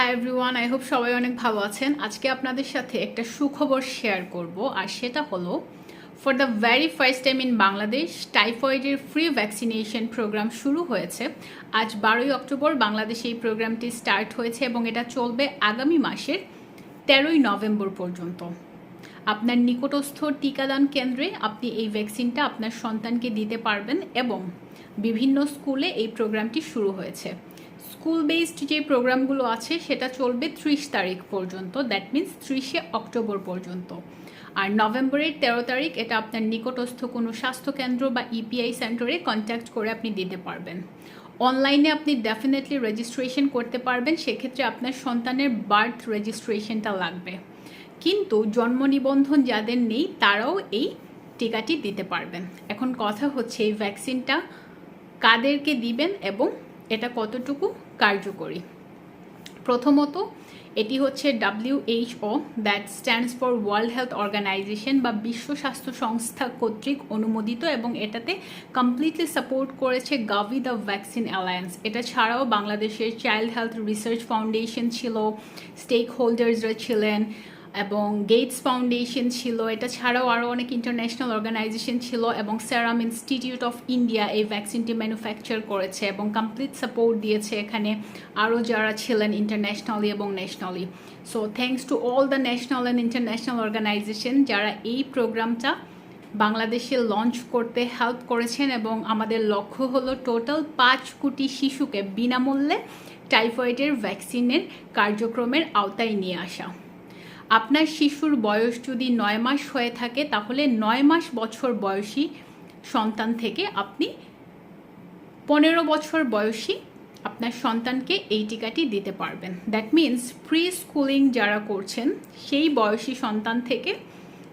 Hi everyone I hope সবাই অনেক ভালো আছেন। আজকে আপনাদের সাথে একটা সুখবর শেয়ার করব, আর সেটা হলো for the very first time in Bangladesh টাইফয়েডের free vaccination programme শুরু হয়েছে। আজ বারোই অক্টোবর বাংলাদেশে এই প্রোগ্রামটি স্টার্ট হয়েছে এবং এটা চলবে আগামী মাসের তেরোই নভেম্বর পর্যন্ত। আপনার নিকটস্থ টিকাদান কেন্দ্রে আপনি এই ভ্যাকসিনটা আপনার সন্তানকে দিতে পারবেন এবং বিভিন্ন স্কুলে এই প্রোগ্রামটি শুরু হয়েছে। স্কুল বেসড যে প্রোগ্রামগুলো আছে, সেটা চলবে ত্রিশ তারিখ পর্যন্ত। দ্যাট মিন্স ত্রিশে অক্টোবর পর্যন্ত। আর নভেম্বরের তেরো তারিখ এটা আপনার নিকটস্থ কোনো স্বাস্থ্যকেন্দ্র বা ইপিআই সেন্টারে কন্ট্যাক্ট করে আপনি দিতে পারবেন। অনলাইনে আপনি ডেফিনেটলি রেজিস্ট্রেশন করতে পারবেন, সেক্ষেত্রে আপনার সন্তানের বার্থ রেজিস্ট্রেশনটা লাগবে। কিন্তু জন্ম নিবন্ধন যাদের নেই, তারাও এই টিকাটি দিতে পারবেন। এখন কথা হচ্ছে এই ভ্যাকসিনটা কাদেরকে দিবেন এবং এটা কতটুকু কার্যকরী? প্রথমত, এটি হচ্ছে WHO that stands for World Health Organization বা বিশ্ব স্বাস্থ্য সংস্থা কর্তৃক অনুমোদিত এবং এটাতে কমপ্লিটলি সাপোর্ট করেছে গাভি দ্য ভ্যাকসিন অ্যালায়েন্স এটা ছাড়াও বাংলাদেশের চাইল্ড হেলথ রিসার্চ ফাউন্ডেশন ছিল স্টেক হোল্ডার্সরা ছিলেন এবং গেটস ফাউন্ডেশন ছিল, এটা ছাড়াও আরও অনেক ইন্টারন্যাশনাল অর্গানাইজেশন ছিল এবং সেরাম ইনস্টিটিউট অফ ইন্ডিয়া এই ভ্যাকসিনটি ম্যানুফ্যাকচার করেছে এবং কমপ্লিট সাপোর্ট দিয়েছে এখানে আরও যারা ছিলেন ইন্টারন্যাশনালি এবং nationally so thanks to all the national and international organisation যারা এই প্রোগ্রামটা বাংলাদেশে লঞ্চ করতে হেল্প করেছেন এবং আমাদের লক্ষ্য হলো টোটাল পাঁচ কোটি শিশুকে বিনামূল্যে টাইফয়েডের ভ্যাকসিনের কার্যক্রমের আওতায় নিয়ে আসা। আপনার শিশুর বয়স যদি নয় মাস হয়ে থাকে, তাহলে নয় মাস বছর বয়সী সন্তান থেকে আপনি পনেরো বছর বয়সী আপনার সন্তানকে এই টিকাটি দিতে পারবেন। দ্যাট মিন্স প্রি স্কুলিং যারা করছেন, সেই বয়সী সন্তান থেকে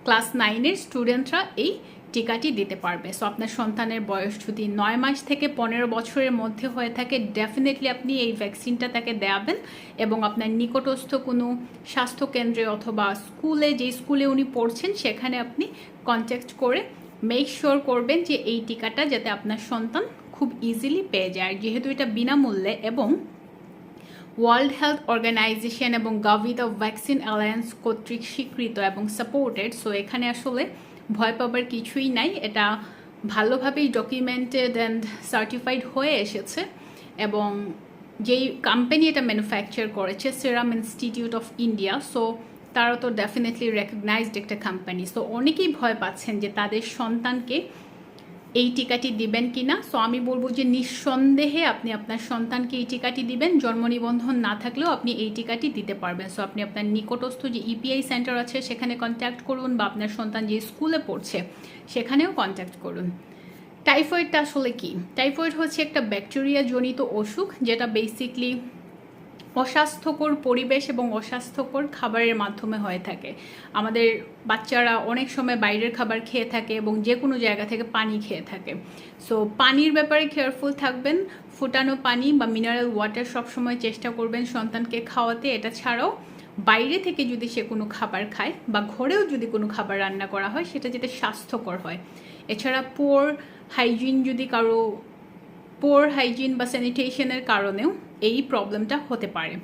ক্লাস নাইনের স্টুডেন্টরা এই টিকাটি দিতে পারবে। সো আপনার সন্তানের বয়স যদি নয় মাস থেকে পনেরো বছরের মধ্যে হয়ে থাকে ডেফিনেটলি আপনি এই ভ্যাকসিনটা তাকে দেওয়াবেন এবং আপনার নিকটস্থ কোনো স্বাস্থ্যকেন্দ্রে অথবা স্কুলে যে স্কুলে উনি পড়ছেন, সেখানে আপনি কন্ট্যাক্ট করে মেক শিওর করবেন যে এই টিকাটা যাতে আপনার সন্তান খুব ইজিলি পেয়ে যায়। যেহেতু এটা বিনামূল্যে এবং ওয়ার্ল্ড হেলথ অর্গানাইজেশন এবং গাভি অফ ভ্যাকসিন অ্যালায়েন্স কর্তৃক স্বীকৃত এবং সাপোর্টেড সো এখানে আসলে ভয় পাবার কিছুই নাই। এটা ভালোভাবেই ডকুমেন্টেড অ্যান্ড সার্টিফাইড হয়ে এসেছে এবং যেই কোম্পানি এটা ম্যানুফ্যাকচার করেছে Serum Institute of India so তারা তো ডেফিনেটলি রেকগনাইজড একটা কোম্পানি সো অনেকেই ভয় পাচ্ছেন যে তাদের সন্তানকে এই টিকাটি দিবেন কি না সো আমি বলব যে নিঃসন্দেহে আপনি আপনার সন্তানকে এই টিকাটি দিবেন। জন্ম নিবন্ধন না থাকলেও আপনি এই টিকাটি দিতে পারবেন। সো আপনি আপনার নিকটস্থ যে ইপিআই সেন্টার আছে, সেখানে কন্ট্যাক্ট করুন বা আপনার সন্তান যে স্কুলে পড়ছে, সেখানেও কন্ট্যাক্ট করুন। টাইফয়েডটা আসলে কি? টাইফয়েড হচ্ছে একটা ব্যাকটেরিয়া জনিত অসুখ, যেটা বেসিকলি অস্বাস্থ্যকর পরিবেশ এবং অস্বাস্থ্যকর খাবারের মাধ্যমে হয়ে থাকে। আমাদের বাচ্চারা অনেক সময় বাইরের খাবার খেয়ে থাকে এবং যে কোনো জায়গা থেকে পানি খেয়ে থাকে। সো পানির ব্যাপারে কেয়ারফুল থাকবেন। ফুটানো পানি বা মিনারেল ওয়াটার সবসময় চেষ্টা করবেন সন্তানকে খাওয়াতে। এটা ছাড়াও বাইরে থেকে যদি সে কোনো খাবার খায় বা ঘরেও যদি কোনো খাবার রান্না করা হয়, সেটা যাতে স্বাস্থ্যকর হয়। এছাড়া পোর হাইজিন যদি কারও পোর হাইজিন বা স্যানিটেশনের কারণেও এই প্রবলেমটা হতে পারে।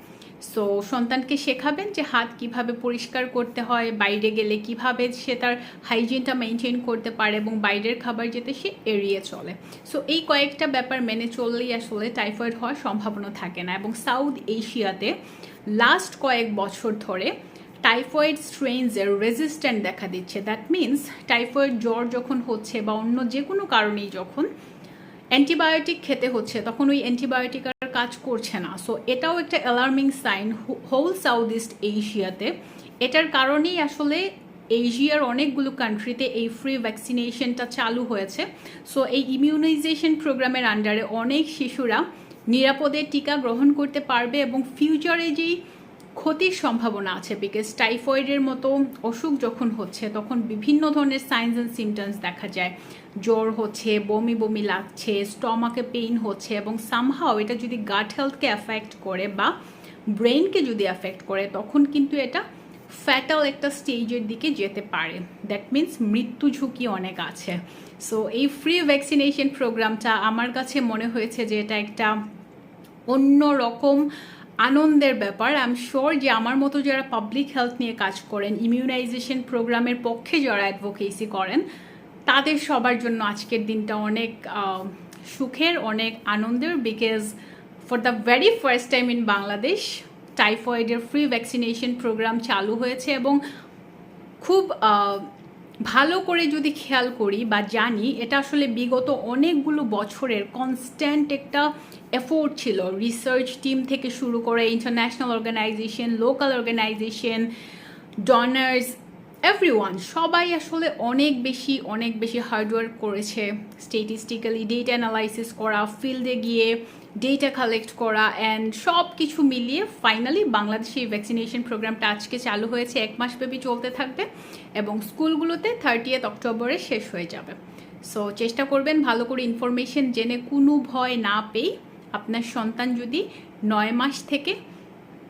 সো সন্তানকে শেখাবেন যে হাত কীভাবে পরিষ্কার করতে হয়, বাইরে গেলে কীভাবে সে তার হাইজিনটা মেনটেন করতে পারে এবং বাইরের খাবার যেতে সে এড়িয়ে চলে। সো এই কয়েকটা ব্যাপার মেনে চললেই আসলে টাইফয়েড হওয়ার সম্ভাবনা থাকে না এবং সাউথ এশিয়াতে লাস্ট কয়েক বছর ধরে টাইফয়েড স্ট্রেনসের রেজিস্ট্যান্ট দেখা দিচ্ছে। দ্যাট মিন্স টাইফয়েড জ্বর যখন হচ্ছে বা অন্য যে কোনো কারণেই যখন অ্যান্টিবায়োটিক খেতে হচ্ছে, তখন ওই অ্যান্টিবায়োটিক আর কাজ করছে না। সো এটাও একটা alarming sign whole South East এশিয়াতে এটার কারণেই আসলে এশিয়ার অনেকগুলো কান্ট্রিতে এই ফ্রি ভ্যাকসিনেশনটা চালু হয়েছে। সো এই ইমিউনাইজেশন প্রোগ্রামের আন্ডারে অনেক শিশুরা নিরাপদে টিকা গ্রহণ করতে পারবে এবং ফিউচারে যেই ক্ষতির সম্ভাবনা আছে বিকজ টাইফয়েডের মতো অসুখ যখন হচ্ছে, তখন বিভিন্ন ধরনের সাইন্স অ্যান্ড সিমটমস দেখা যায়। জ্বর হচ্ছে, বমি বমি লাগছে, স্টমাকে পেইন হচ্ছে এবং সামহাও এটা যদি গাট হেলথকে অ্যাফেক্ট করে বা ব্রেনকে যদি অ্যাফেক্ট করে, তখন কিন্তু এটা ফ্যাটাল একটা স্টেজের দিকে যেতে পারে। দ্যাট মিন্স মৃত্যু ঝুঁকি অনেক আছে। সো এই ফ্রি ভ্যাকসিনেশন প্রোগ্রামটা আমার কাছে মনে হয়েছে যে এটা একটা অন্য রকম আনন্দের ব্যাপার। আই এম শিওর যে আমার মতো যারা পাবলিক হেলথ নিয়ে কাজ করেন ইমিউনাইজেশন প্রোগ্রামের পক্ষে যারা অ্যাডভোকেসি করেন তাদের সবার জন্য আজকের দিনটা অনেক সুখের, অনেক আনন্দের because for the very first time in Bangladesh টাইফয়েডের free vaccination programme চালু হয়েছে এবং খুব ভালো করে যদি খেয়াল করি বা জানি, এটা আসলে বিগত অনেকগুলো বছরের কনস্ট্যান্ট একটা এফোর্ট ছিল। রিসার্চ টিম থেকে শুরু করে international organisation local organisation donors everyone সবাই আসলে অনেক বেশি অনেক বেশি হার্ডওয়ার্ক করেছে। স্টেটিস্টিক্যালি ডেটা অ্যানালাইসিস করা ফিল্ডে গিয়ে ডেটা কালেক্ট করা অ্যান্ড সব কিছু মিলিয়ে ফাইনালি বাংলাদেশে এই ভ্যাকসিনেশন প্রোগ্রামটা আজকে চালু হয়েছে। এক মাস ব্যাপী চলতে থাকবে এবং স্কুলগুলোতে থার্টিয়েথ অক্টোবরে শেষ হয়ে যাবে। সো চেষ্টা করবেন ভালো করে ইনফরমেশন জেনে কোনো ভয় না পেয়ে আপনার সন্তান যদি নয় মাস থেকে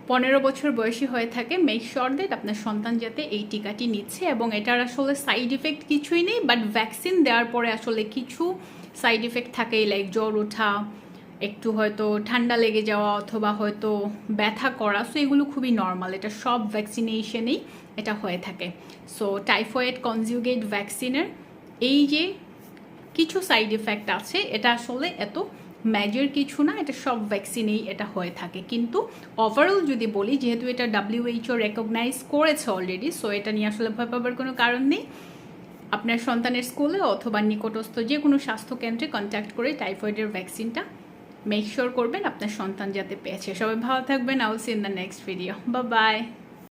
পনেরো বছর বয়সী হয়ে থাকে মেক শিওর দ্যাট আপনার সন্তান যাতে এই টিকাটি নিচ্ছে এবং এটার আসলে সাইড ইফেক্ট কিছুই নেই বাট ভ্যাকসিন দেওয়ার পরে আসলে কিছু সাইড ইফেক্ট থাকেই লাইক জ্বর ওঠা, একটু হয়তো ঠান্ডা লেগে যাওয়া অথবা হয়তো ব্যথা করা সো এগুলো খুবই নর্মাল এটা সব ভ্যাকসিনেশনেই এটা হয়ে থাকে। সো টাইফয়েড কনজিউগেট ভ্যাকসিনের এই যে কিছু সাইড ইফেক্ট আছে, এটা আসলে এত মেজর কিছু না, এটা সব ভ্যাকসিনেই এটা হয়ে থাকে। কিন্তু ওভারঅল যদি বলি, যেহেতু এটা ডাব্লিউএইচও রেকগনাইজ করেছে অলরেডি সো এটা নিয়ে আসলে ভয় পাবার কোনো কারণ নেই। আপনার সন্তানের স্কুলে অথবা নিকটস্থ যে কোনো স্বাস্থ্য কেন্দ্রে কন্ট্যাক্ট করে টাইফয়েডের ভ্যাকসিনটা মেক শিওর করবেন, আপনার সন্তান যাতে পেয়েছে। সবাই ভালো থাকবেন I'll see in the next video বা বাই